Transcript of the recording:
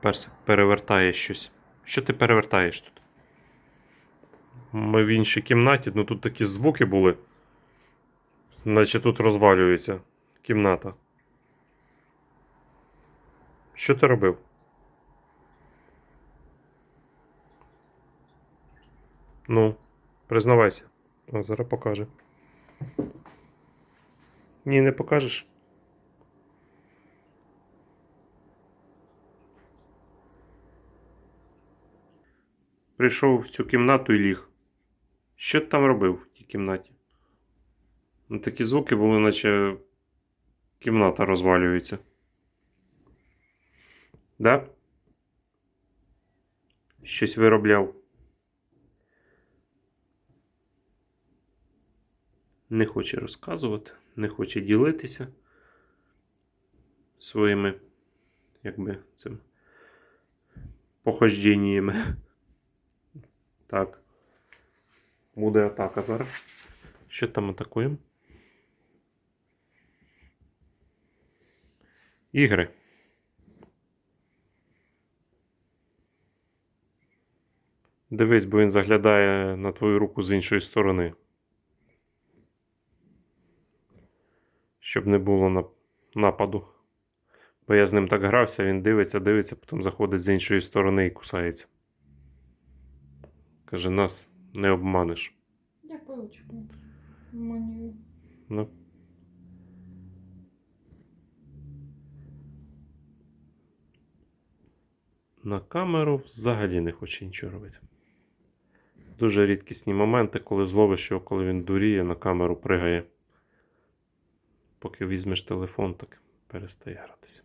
Персик перевертає щось. Що ти перевертаєш тут? Ми в іншій кімнаті, ну тут такі звуки були. Наче тут розвалюється кімната. Що ти робив? Ну, признавайся. А зараз покаже. Ні, не покажеш. Прийшов в цю кімнату і ліг. Що ти там робив в тій кімнаті? Ну, такі звуки були, наче кімната розвалюється. Да? Щось виробляв. Не хоче розказувати, не хоче ділитися своїми, якби цим похожденнями. Так. Буде атака зараз. Що там атакуємо? Ігри. Дивись, бо він заглядає на твою руку з іншої сторони. Щоб не було нападу. Бо я з ним так грався, він дивиться, дивиться, потім заходить з іншої сторони і кусається. Каже, нас не обманеш. Я пилочку. Ну. На камеру взагалі не хоче нічого робити. Дуже рідкісні моменти, коли зловиш його, коли він дуріє, на камеру пригає. Поки візьмеш телефон, так перестає гратися.